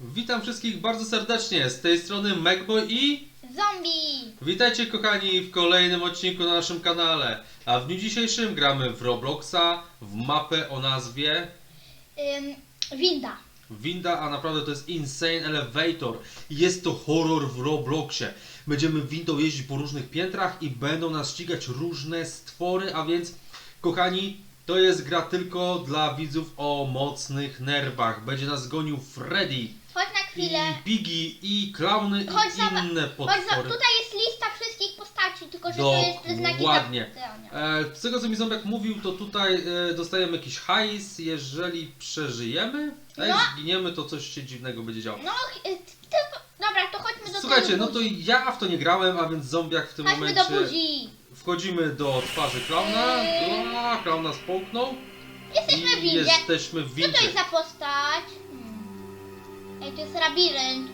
Witam wszystkich bardzo serdecznie. Z tej strony Megboy i Zombie! witajcie kochani w kolejnym odcinku na naszym kanale. A w dniu dzisiejszym gramy w Robloxa, w mapę o nazwie Ym, winda. Winda, a naprawdę to jest Insane Elevator. Jest to horror w Robloxie. Będziemy windą jeździć po różnych piętrach i będą nas ścigać różne stwory, a więc kochani, to jest gra tylko dla widzów o mocnych nerwach. Będzie nas gonił Freddy. Chodź na I chwilę. Piggy, i klauny, Chodź i za- inne Chodź za, potwory. tutaj jest lista wszystkich postaci, tylko że to jeszcze znaki Dokładnie. zapytania. E, z tego co mi Ząbek mówił, to tutaj e, dostajemy jakiś hajs, jeżeli przeżyjemy, a No. zginiemy, to coś się dziwnego będzie działo. No, ch- y, tylko, dobra, to chodźmy do Słuchajcie, no to buzi. ja w to nie grałem, a więc zombiak w tym Chodźmy momencie... do buzi. Wchodzimy do twarzy klauna. Eee. A, klaun nas połknął. Jesteśmy w I windzie. jesteśmy w Co to jest windzie. za postać? Ej, to jest labirynt.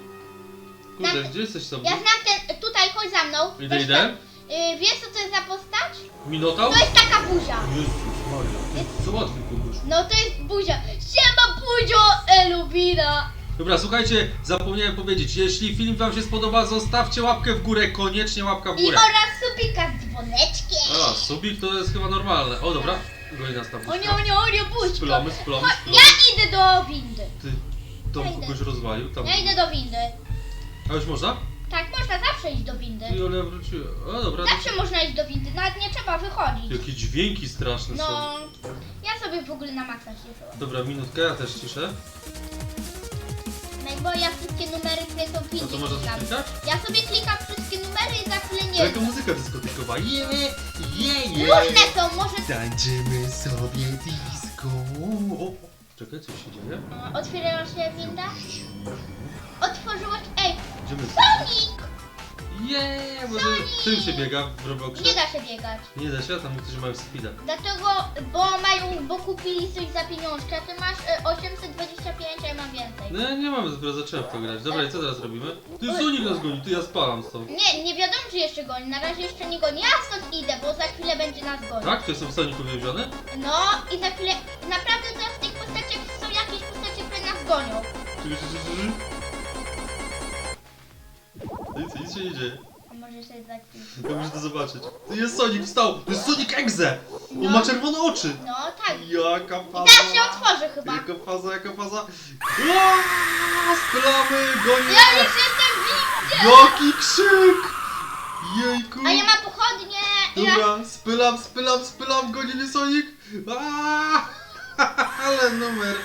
Kurde, Nam- gdzie jesteś sobie? Ja znam ten, tutaj, chodź za mną. Idę, Weź idę. Y, wiesz co to jest za postać? Minotaur? To jest taka buzia. Jezus Maria, to jest załatwił kogoś. No to jest buzia. Siema buzio, Elubina. Dobra, słuchajcie, zapomniałem powiedzieć, jeśli film wam się spodoba, zostawcie łapkę w górę, koniecznie łapka w I górę. oraz supika z dzwoneczkiem. A, subik to jest chyba normalne. O, dobra. Goni nas. O nie, o nie, o nie, Chodź, spylamy. Ja idę do windy. Ty, to Ja idę. kogoś rozwalił tam. Ja idę do windy. A już można? Tak, można zawsze iść do windy. Ty, ale ja wróciłem. O, dobra. Zawsze można iść do windy, nawet nie trzeba wychodzić. Jakie dźwięki straszne są. No, ja sobie w ogóle na maksa ciszyłam. Dobra, minutkę, ja też ciszę. No bo ja wszystkie numery, które są w No windzie to można klikam. klikać? Ja sobie klikam wszystkie numery i za chwilę nie wiem. muzyka dyskotekowa? Je, je, je. Różne są, może... Tańczymy sobie disco. O, czekaj, coś się dzieje? Otwierają się winda? Otworzyło się... Ej, Idziemy. Sonic! Je, może Sonic! czym się biega w Robloxie? Nie da się biegać. Nie da się, tam niektórzy mają speeda. Dlatego, bo mają, bo kupili coś za pieniążki, a ty masz e, 825, a ja mam więcej. No ja nie mam, dopiero zacząłem w to grać. Dobra, i co teraz robimy? Ty Sonic nas goni, ty ja spalam stąd. Nie, nie wiadomo czy jeszcze goni, na razie jeszcze nie goni. Ja stąd idę, bo za chwilę będzie nas gonić. Tak? To są w Sonicu więzione? No i za chwilę, naprawdę teraz w tych postaciach są jakieś postacie, które nas gonią. Nic, nic się nie dzieje. Może za chwilę. Ja muszę to zobaczyć. To jest Sonic, wstał! To jest Sonic Exe! On No. ma czerwone oczy! No tak. Jaka I faza! teraz się otworzy chyba. Jaka faza, jaka faza! Aaaa, Spylamy, goni Ja już jestem w windzie! Jaki krzyk! Jejku! A ja mam pochodnie i ja... Dobra, spylam, spylam, spylam, goni mnie Sonic! Aaaa! Ale numer!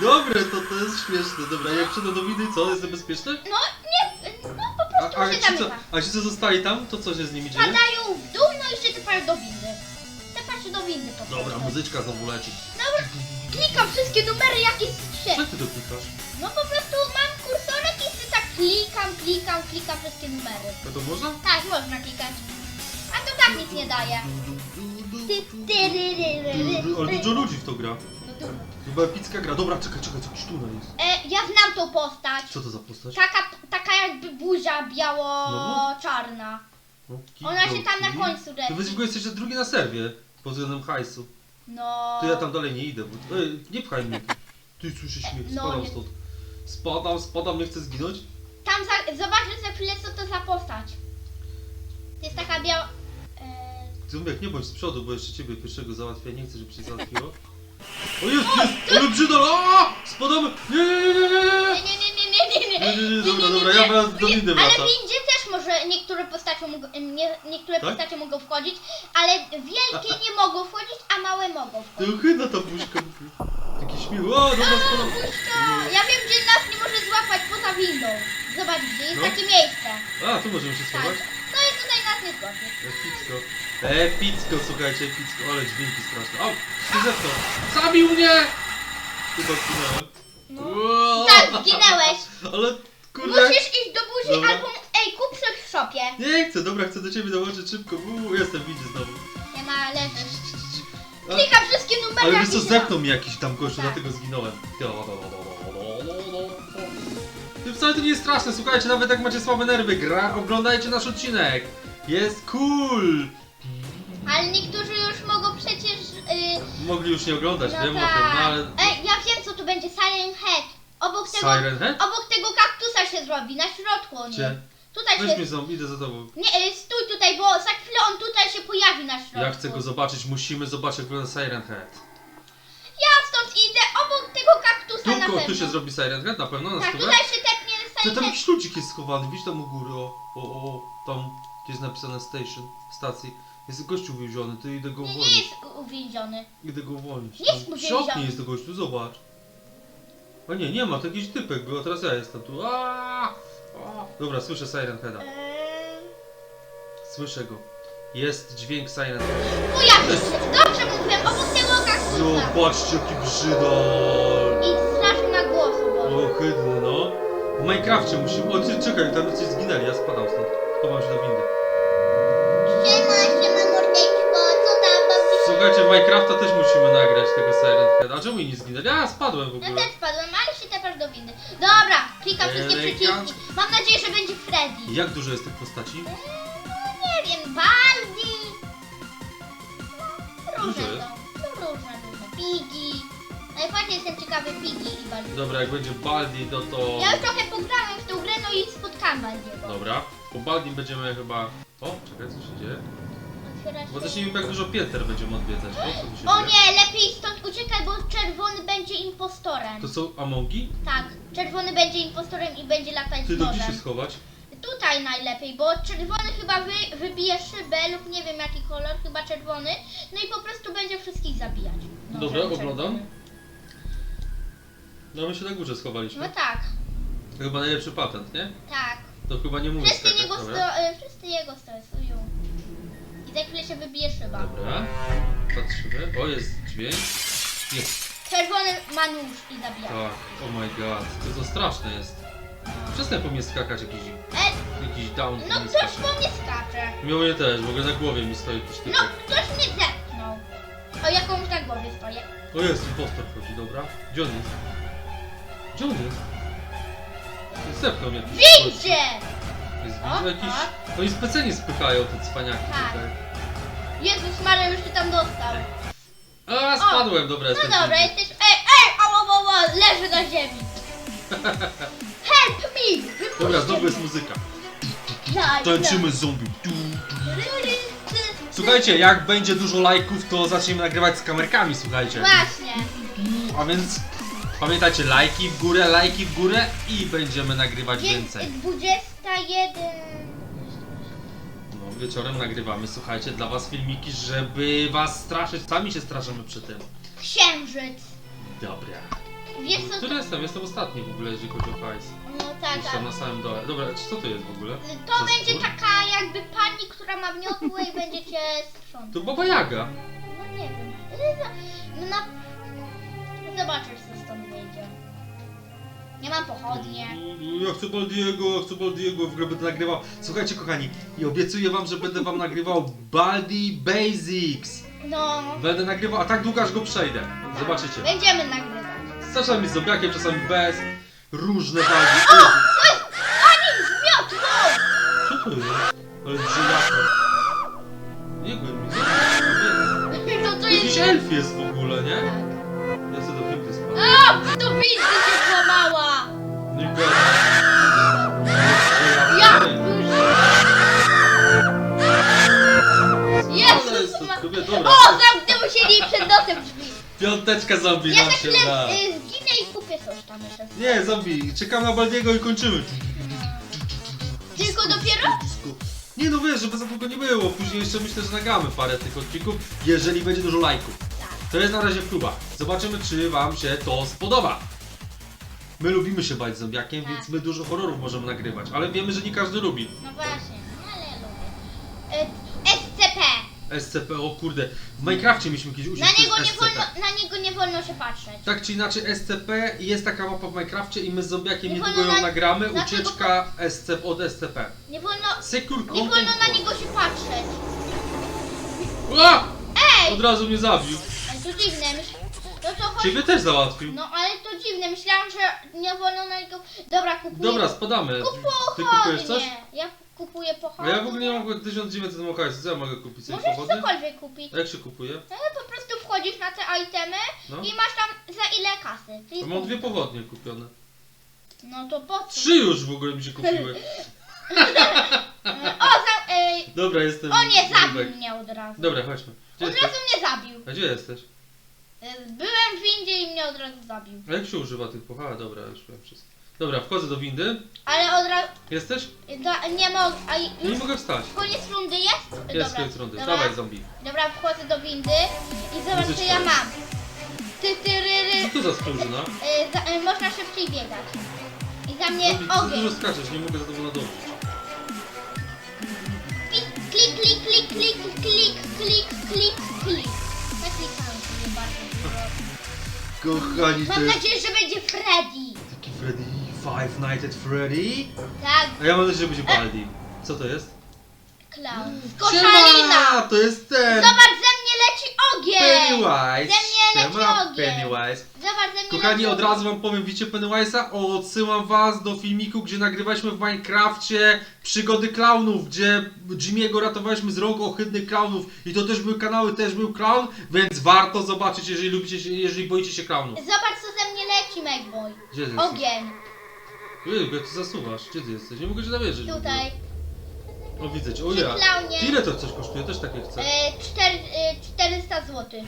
Dobre, to, to jest śmieszne. Dobra, jak przyjdę do widy, co? Jest to bezpieczne? No nie, no po A, prostu a, się ci, co, zamyka. a ci co zostali tam, to co się z nimi dzieje? Padają w dół, no i się tepają do windy. Tepa się do windy po prostu. Dobra, muzyczka znowu leci. Dobra, klikam wszystkie numery jakie trzy. Co ty klikasz? No po prostu mam kursorek i sobie tak klikam, klikam, klikam wszystkie numery. No to można? Tak, można klikać. A to tak nic nie daje. Ry, ry, ry, Ale ry. dużo ludzi w to gra. No. Chyba epicka gra. Dobra, czekaj, czekaj, coś sztuna jest. E, ja znam tą postać. Co to za postać? Taka, taka jakby buzia biało-czarna. No, Ona się tam na końcu To wy repi. ogóle jesteście drugi na serwie. Pod względem hajsu. No. To ja tam dalej nie idę, bo... Ej, nie pchaj mnie. Ty słyszysz śmiech, No, spadam nie. stąd. Spadam, spadam, nie chcę zginąć. Tam za, zobaczysz za chwilę co to za postać. To jest taka biała... E, Ząbek, nie bądź z przodu, bo jeszcze ciebie pierwszego załatwię. Nie chcę, żeby cię załatwiło. O jest, jest! Ale brzydol! Aaa! Spadamy! Nie, nie, nie, nie, nie, nie! nie, nie, nie, nie, nie, nie, dobra, dobra, ja wracam do windy Ale wracam. windzie też może niektóre postacie mogą, nie, niektóre Tak? postacie mogą wchodzić, ale wielkie nie mogą wchodzić, a małe mogą To wchodzić. chyba ta buźka. Taki śmiech. O, dobra, spadam. Puszcza! Ja wiem, gdzie nas nie może złapać poza windą. Zobacz, gdzie jest No. takie miejsce. A, tu możemy się Tak. schować. No i tutaj nas nie złapie. Epicko. Epicko, słuchajcie, epicko. Ale dźwięki straszne. Się zepnął. Zabił mnie! Chyba zginąłem. Uaa! Tak, zginęłeś. Ale, kurde. Musisz iść do buzi Dobra. albo... Ej, kup w szopie. Nie chcę, dobra, chcę do ciebie dołączyć szybko. Uuu, jestem, widzę znowu. Nie ma, leżysz. Klikam wszystkie numery. ale wiesz co, zepnął mi jakiś tam gościu, Tak. dlatego zginąłem. Ty wcale to nie jest straszne, słuchajcie, nawet jak macie słabe nerwy, gra, oglądajcie nasz odcinek. Jest cool! Ale niektórzy już mogą przecież... Yy, Mogli już nie oglądać, no wiem o tak. tym, no ale... Ej, ja wiem co tu będzie, Silent Head. Obok tego, Siren Head? obok tego kaktusa się zrobi, na środku on Gdzie? jest. Tutaj Weź się... mnie zombie, idę za tobą. Nie, y, stój tutaj, bo za chwilę on tutaj się pojawi na środku. Ja chcę go zobaczyć, musimy zobaczyć jak wygląda Siren Head. Ja stąd idę obok tego kaktusa na pewno. tu się zrobi Siren Head na pewno, na Tak, stówę? tutaj się tepnie To Silent tam Head. jakiś ludzik jest schowany, widzisz tam u góry, o, o, o, tam, gdzie jest napisane station, stacji. Jest gościu uwięziony, to idę go Nie, nie uwolnić. jest uwięziony. Idę go uwolnić. Nie jest Tam w uwięziony. środku jest to gościu, zobacz. A nie, nie ma, to jakiś typek był, a teraz ja jestem tu. Aaaa! Dobra, słyszę Siren Heada. Eee, Słyszę go. Jest dźwięk Siren Heada. Pojawi się. Dobrze mówiłem, obok tego kaktusa. Zobaczcie jaki brzydal! I strasznie na głos bo. Ohydny, no. W Minecrafcie musimy... O, czekaj, tam coś zginęli, ja spadam stąd. Chowam się do windy. Siema, siema mordeczko, co tam babci? Słuchajcie, w Minecrafta też musimy nagrać tego Heada. A czemu oni nie zginęli? Ja spadłem w Ja ogóle. też spadłem, ale się tepasz do windy. Dobra, klikam wszystkie Elegancko. przyciski. Mam nadzieję, że będzie Freddy. Jak dużo jest tych postaci? No nie wiem, Baldi. Różne jest. są. No różne, różne. Piggy. Najbardziej jestem ciekawy Piggy i Baldi. Dobra, jak będzie Baldi, no to... Ja już trochę pograłem w tą grę, no i spotkałem Baldiego. Dobra. Po Baldim będziemy chyba... O, czekaj, co się dzieje? Otwiera Bo się- też nie wiem, jak dużo pięter będziemy odwiedzać. O, co tu się O dzieje? nie, lepiej stąd uciekaj, bo czerwony będzie impostorem. To są Amongi? Tak, czerwony będzie impostorem i będzie latać Ty z do gdzie się nożem. schować? Tutaj najlepiej, bo czerwony chyba wy, wybije szybę lub nie wiem jaki kolor, chyba czerwony. No i po prostu będzie wszystkich zabijać. Nożem Dobra, oglądam. No my się na górze schowaliśmy. No tak, To chyba najlepszy patent, nie? tak. To chyba nie mówię Wszyscy skakać, niego, dobra. sto, y, wszyscy jego stresują. I za chwilę się wybije szyba. Dobra. Patrzymy. O, jest dźwięk. Jest. Czerwony ma nóż i zabija. Tak. Oh my god. To, to straszne jest. Przestań po mnie skakać jakiś, E, jakiś down. no po mnie ktoś skacze. po mnie skacze. Miał mnie też, w ogóle na głowie mi stoi jakiś No, typek. ktoś mnie zepchnął. O jakąś na głowie stoję. O jest, impostor chodzi, dobra. Gdzie on jest? Gdzie on jest? Zepnął mnie. Widzicie! Jest O, widzę jakiś... Oni specjalnie spychają te cwaniaki Tak. tutaj. Jezus Maria już się tam dostał. A, spadłem, dobra, No jestem dobra, jesteś... Ej, ej, ała, leży na ziemi. Help me! Wypuśćcie Dobra, znowu jest mnie. muzyka. Tak, Tańczymy z zombie. Tu. tak. Słuchajcie, jak będzie dużo lajków, to zaczniemy nagrywać z kamerkami, słuchajcie. Właśnie. A więc pamiętajcie, lajki w górę, lajki w górę i będziemy nagrywać Więc więcej. 21... No, wieczorem nagrywamy, słuchajcie, dla was filmiki, żeby was straszyć. Sami się straszymy przy tym. Księżyc. Dobra. Wiesz co Który to... jestem? Jestem ostatni w ogóle, jeżeli chodzi o hajs. No tak, Jestem tak. na samym dole. Dobra, czy co to jest w ogóle? To Za będzie taka jakby pani, która ma wniosłe i będzie cię. To Baba Jaga. No nie wiem. No, na... Zobaczysz co stąd wyjdzie. Nie mam pochodnie. Ja chcę Baldiego, ja chcę Baldiego, w ogóle będę nagrywał. Słuchajcie kochani, i obiecuję wam, że będę wam nagrywał Baldi Basics. No. Będę nagrywał, a tak długo aż go przejdę. Zobaczycie. Będziemy nagrywać. Czasami z zombiakiem, czasami bez. Różne Baldi. Zmiotło! Co to jest? Ale brzydaki. Nie nie No to Jakiś jest... elf jest w ogóle, nie? Tak. Ja sobie do spadłem. A, to się złamała! Jest Jezus ma... dobra. O, zamknęły się jej przed nosem drzwi. Piąteczka zombie Ja nam za się chwilę da. y, zginę i kupię coś tam jeszcze. Nie, zombie, czekamy na Baldiego i kończymy. Tylko dopiero? Nie no wiesz, żeby za długo nie było. Później jeszcze myślę, że nagramy parę tych odcinków, jeżeli będzie dużo lajków. To jest na razie próba. Zobaczymy, czy wam się to spodoba. My lubimy się bać zombiakiem, Tak. więc my dużo horrorów możemy nagrywać, ale wiemy, że nie każdy lubi. No właśnie, no ale lubię. Y, SCP. SCP, o kurde, w Minecrafcie mieliśmy kiedyś usiąść Na niego, nie SCP. wolno, na niego nie wolno się patrzeć. Tak czy inaczej, SCP jest taka mapa w Minecrafcie i my z zombiakiem Nie niedługo wolno ją na- nagramy. na tego- Ucieczka SCP od SCP. Nie wolno, Secure nie Content wolno na Core. niego się patrzeć. A! Ej! Od razu mnie zabił. Ale to dziwne, myśl... To chodzi... Ciebie też załatwił. No ale to dziwne, myślałam, że nie wolno na niego... Dobra, kupuję... Dobra, spadamy. Kup Ty kupujesz coś? pochodnie. Ja kupuję A pochodnie. ja w ogóle nie mam 1900 hajsu, co ja mogę kupić sobie Możesz powody? cokolwiek kupić. A jak się kupuje? No po prostu wchodzisz na te itemy No. i masz tam za ile kasy. Czyli To mam dwie powodnie kupione. No to po co? Trzy już w ogóle mi się kupiły. E, O, za, e, Dobra, jestem. o nie, zabił mnie od razu. Dobra, chodźmy. Gdzie Od jesteś? razu mnie zabił. A gdzie jesteś? E, Byłem w windzie i mnie od razu zabił. A jak się używa tych puch? A dobra, już wiem wszystko. Dobra, wchodzę do windy. Ale od razu... Jesteś? Da, nie mogę... A Ja nie już mogę wstać. koniec rundy jest? Jest koniec rundy. Dobra, Dawaj zombie. dobra, wchodzę do windy i zobacz co ja mam. Ty, ty, ry, ry. Co to za sprężyna? E, za, e, można szybciej biegać. I za mnie Zombie, ty ogień. dużo skaczesz, nie mogę za tobą nadążyć. Klik, klik, klik, klik, klik, klik, klik, klik, klik. Kochani, Mam nadzieję, że będzie Freddy. taki Freddy, Five Nights at Freddy. Tak, A ja mam nadzieję, że będzie Baldi. Co to jest? clown. Siema! Koszalina! To jest ten! Zobacz, ze mnie leci ogień! Pennywise! Ze Siema, ogień. Pennywise! Zobacz, Kochani, od razu wam powiem, widzicie Pennywise'a? Odsyłam was do filmiku, gdzie nagrywaliśmy w Minecrafcie przygody klaunów, gdzie Jimmy'ego ratowaliśmy z rąk ohydnych klaunów i to też były kanały, też był klaun, więc warto zobaczyć, jeżeli lubicie się, jeżeli boicie się klaunów. Zobacz, co ze mnie leci, Megboy. Gdzie ty jesteś? Ogień. Ej, jak ty zasuwasz? Gdzie ty jesteś? Nie mogę cię zawierzyć. w ogóle. Tutaj. O, widzę cię. O Przy ja. klaunie. Ile to coś kosztuje? Też takie chcę. E, cztery, e, 400 zł.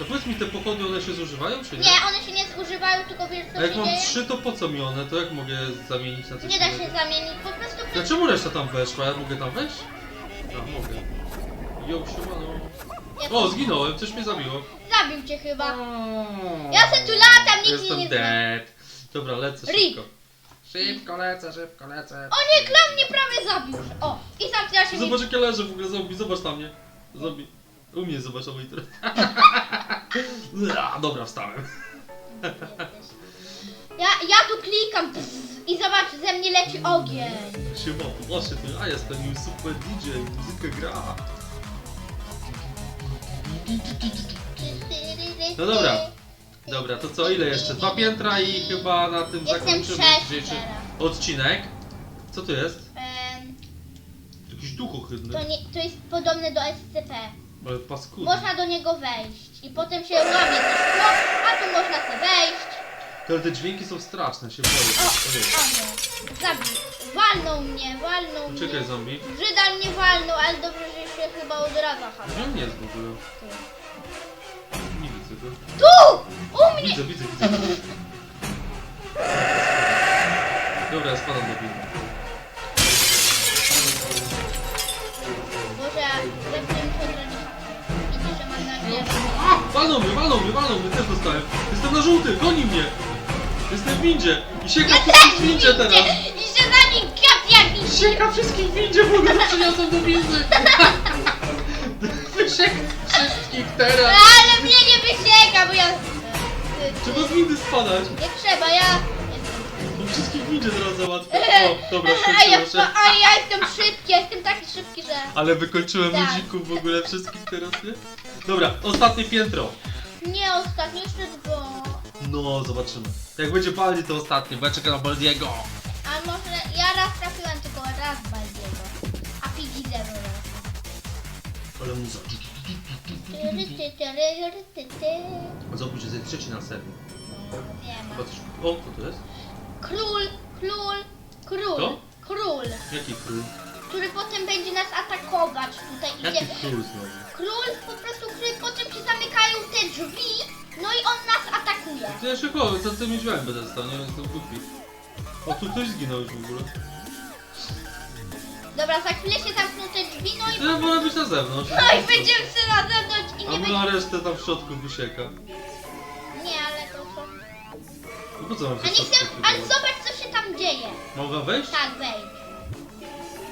To powiedz mi, te pochodnie, one się zużywają, czy nie? Nie, one się nie zużywają, tylko wiesz co A jak się mam dzieje? trzy, to po co mi one? To jak mogę zamienić na coś Nie da innego? się zamienić, po prostu Dlaczego reszta tam weszła? Ja mogę tam wejść? A, mogę. Jo, siemano. Ja- O, zginąłem, coś mnie zabiło. zabił cię chyba. Ja se tu latam, nikt mnie Jestem nie zna. dead. Dobra, lecę Rip. szybko. Szybko lecę, szybko lecę. O nie, klan mnie prawie zabił. O, i sam ja się mi... Zobacz jak ja leżę w ogóle, zombie, zobacz na mnie. Zombie. U mnie zobacz na monitor. A, Dobra, wstałem. Ja, ja tu klikam pff, i zobacz, ze mnie leci ogień. Siema, właśnie ty, a jestem już super DJ, muzyka gra. No dobra. Dobra, to co, ile jeszcze? Dwa piętra i chyba na tym Jestem zakończymy dzisiejszy odcinek. Co to jest? Em, Jakiś duch ohydny. to, nie, to jest podobne do SCP. Ale paskudny. Można do niego wejść i potem się łamie to szkło, a tu można sobie wejść. To Ale te dźwięki są straszne, się boję. O, Ojej. o nie, zabił. Walnął mnie, walnął mnie. Czekaj zombie. Żydal mnie walnął, ale dobrze, że się chyba odradza. Halo. Gdzie on jest w ogóle? Nie widzę go. Tu! U mnie! Widzę, widzę, widzę. Dobra, ja spadam do windy. Walną mnie, walną mnie, walną mnie, też dostałem. Jestem na żółty, goni mnie. Jestem w windzie. I sieka wszystkich w windzie teraz. I się za nim kwiat jakiś! Sieka wszystkich w windzie, w ogóle przyniosłem do windy. Wysiek wszystkich teraz. Ale mnie nie wysieka, bo ja... Trzeba z windy spadać. Nie trzeba, ja... Bo wszystkich windzie teraz załatwię. O, dobra, A ja, skończyło się. a ja jestem szybki, ja jestem taki szybki, że... Ale wykończyłem Tak. ludzików w ogóle wszystkich teraz, nie? Dobra, ostatnie piętro. Nie ostatnio, jeszcze dwa. No, zobaczymy. Jak będzie Baldi, to ostatnie, bo ja czekam na Baldiego. A może... Ja raz trafiłem tylko raz Baldiego. A Piggy zero raz. Ale muza. Tyry, ty, tyry, ty, ty. Zobacz, że jest trzeci na serii. Wiem. Chyba coś... O, co to jest? Król, król, król, Kto? król, Jaki król? Który potem będzie nas atakować tutaj Jaki idzie. król znowu? Król po prostu, który potem się zamykają te drzwi, no i on nas atakuje. To ja się chowam, co ty myślałem będę stał, nie wiem, głupi. O, tu ktoś zginął już w ogóle. Dobra, za chwilę się zamkną te drzwi, no i, To ja wolę być na zewnątrz. no i będziemy się na zewnątrz i A nie my będzie... na resztę tam w środku wysieka. Nie, ale to co? No po co mam A się nie chcę, ale zobacz co się tam dzieje. Mogę wejść? Tak, wejdź.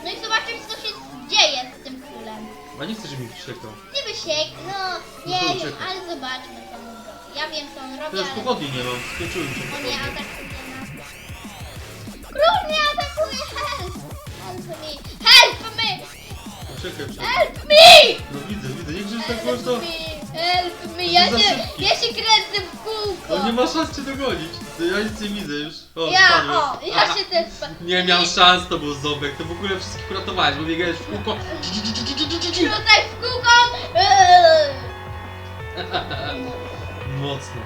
No i zobaczysz co się dzieje z tym królem. A nie chcę, żeby mi wysiekał. Nie wysiek, no No nie to wiem, uciekaj. ale zobaczmy co on robi. Ja wiem co on robi, Teraz ale... pochodni nie mam, skończyły mi się On pochodnie. nie atakuje nas. Król mnie atakuje! Help! Help me! Help me! Czekaj, czekaj. Help me! No widzę, widzę, nie krzyż tak głośno. Help me! Help me! Ja Za się, szybki. ja się kręcę w kółko! On nie ma szans cię dogonić. Ja nic nie widzę już. O, Ja, spadłem. o, ja się też Nie miał szans, to był ząbek. To w ogóle wszystkich uratowałeś, bo biegałeś w kółko. Tutaj w kółko! Eee. Mocno.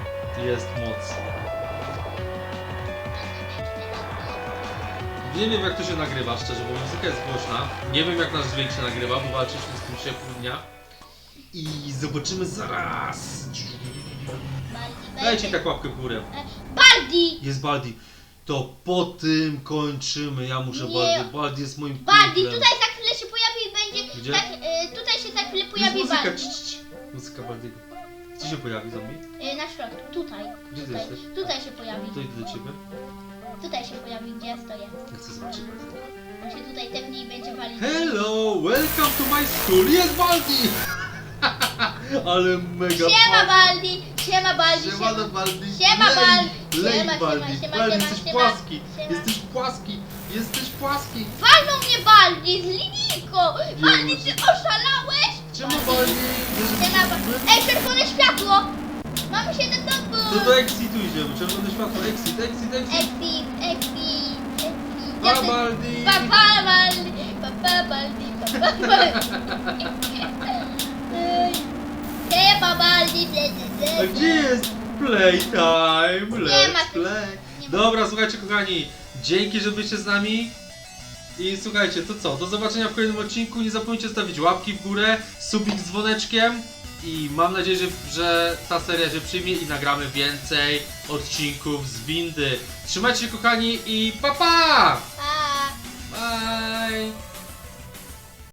Jest moc. Nie wiem jak to się nagrywa, szczerze, bo muzyka jest głośna. Nie wiem jak nasz dźwięk się nagrywa, bo walczyliśmy z tym ciepłym dnia. I zobaczymy zaraz. Dajcie będzie- tak łapkę w górę. Baldi! Jest Baldi. To po tym kończymy. Ja muszę Nie. Baldi. Baldi jest moim Baldi, kumplem. tutaj za chwilę się pojawi i będzie... Gdzie? Tak, e, tutaj się za chwilę Jest pojawi muzyka. Baldi. Cii, cii. Muzyka Baldiego. Gdzie się pojawi zombie? E, na środku, tutaj. Gdzie ty tutaj, jesteś? tutaj się pojawi. To idę do ciebie. Tutaj się pojawi, gdzie ja stoję. Ja chcę zobaczyć Baldiego. On się tutaj tepnie i będzie walić. Hello, welcome to my school. Jest Baldi! Ale mega Siema. Baldi! Siema Baldi! Siemano Baldi. Siema, Baldi. Lej Siema, Baldi. siema, Baldi, siema, jesteś siema. płaski. Siema. Jesteś płaski. Jesteś płaski. Walną mnie Baldi z linijką! Baldi, ty oszalałeś? Czemu Baldi? Siema, Ba- Ej, czerwone światło! Mamy się do domu! To do exitu idziemy. Czerwone światło. Exit, exit, exit. Exit, exit, exit. Pa Baldi. Pa, pa, Baldi, pa, pa, Baldi, pa, pa, Baldi. Ej. Siema Baldi, ble, ble, ble. A gdzie jest playtime? Let's ma. play. Nie ma. Dobra, słuchajcie kochani. Dzięki, że byliście z nami. I słuchajcie, to co? Do zobaczenia w kolejnym odcinku. Nie zapomnijcie stawić łapki w górę, subik z dzwoneczkiem. I mam nadzieję, że, że ta seria się przyjmie i nagramy więcej odcinków z windy. Trzymajcie się kochani i pa pa!